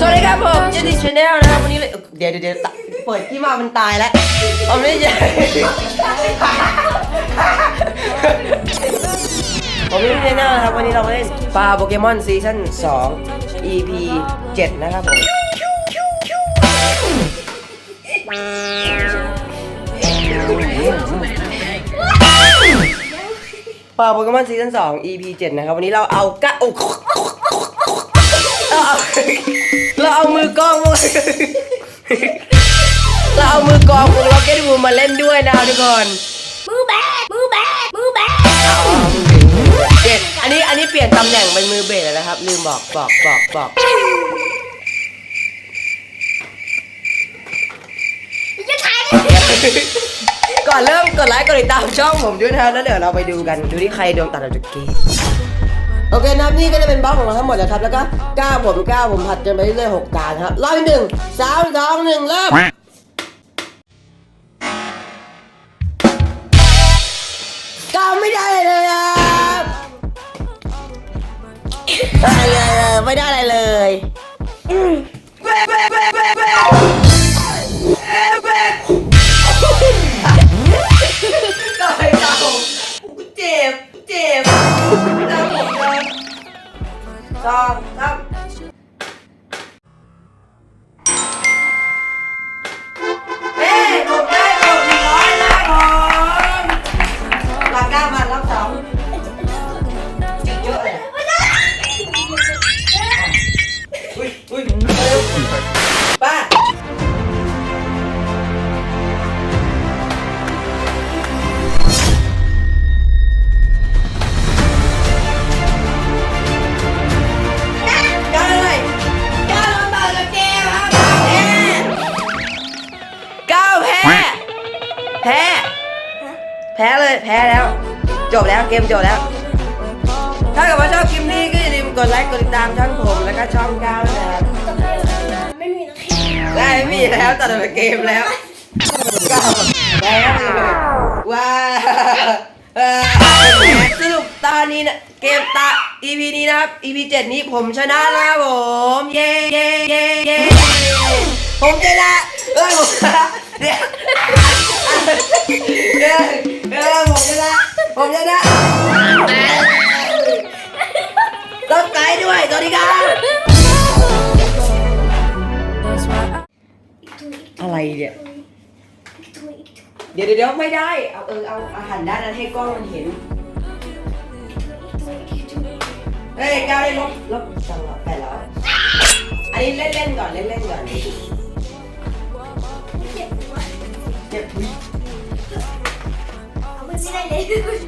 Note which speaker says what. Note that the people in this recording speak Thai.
Speaker 1: สวัสดีครับผมเจนนี่ชแนลนะครับวันนี้เลยเดี๋ยวเดี๋ยวเดี๋ยวเปิดที่มามันตายแล้วผมไม่ใช่ผมไม่ใช่ชแนลนะครับวันนี้เรามาเล่นปลาโปเกมอนซีซั่น2 EP 7 นะครับผมปลาโปเกมอนซีซั่น2 EP 7 นะครับวันนี้เราเอากะโอ้ เราเอาเราเอามือกล้องมาเราเอามือกลองวงล็อกเก็ตบูมมาเล่นด้วยนะครับทุกคน
Speaker 2: มือแบกมือแบกมือแบก
Speaker 1: เอาเอามือเบสอันนี้อันนี้เปลี่ยนตำแหน่งเป็นมือเบสแล้วนะครับ ลืมบอกบอกบอกบอก
Speaker 2: จะถ่าย
Speaker 1: ก่อนเริ่มกดไลค์กดติดตามช่องผมด้วยนะครับแล้วเดี๋ยวเราไปดูกันดูที่ใครโดนตัดออกจากเกม โอเคนะครับนี่ก็จะเป็นบล็อกของเราทั้งหมดนะครับแล้วก็ก้าวผมก้าวผมผัดกันไปเรื่อยๆหกตาครับรอบที่หนึ่งสามสองหนึ่งเริ่มก้าวไม่ได้เลยครับ สองสามเฮ้ผมได้ผมหนึ่งร้อยแล้วผมหลักก้าวมารอบส แพ้ แพ้เลยแพ้แล้ว จบแล้วเกมจบแล้ว ถ้าเกิดว่าชอบคลิปนี้ก็อย่าลืมกดไลค์กดติดตามช่องผมแล้วก็ช่องก้าวด้วยนะครับ
Speaker 2: ไม่มีนะ
Speaker 1: ได้ไม่มีแล้วตัดออกจากเกมแล้วก้าวแพ้เลยว้าวเอ่อสรุปตอนนี้นะเกมตา EP นี้นะครับ EP 7 นี้ผมชนะแล้วครับผม เย้เย้เย้เย้ผมชนะเอ้ยผมชนะเดี๋ยว อะไรเนี่ยเดี๋ยวเดี๋ยวเดี๋ยวไม่ได้ เอาเออเอาอาหารด้านนั้นให้กล้องมันเห็นเฮ้ยก้าวได้ลบลบจังหวะแปดแล้ว อันนี้เล่นเล่นๆก่อนเล่นเล่นๆก่อนเจ็บอุ๊ย
Speaker 2: เอาไปไม่ได้เลย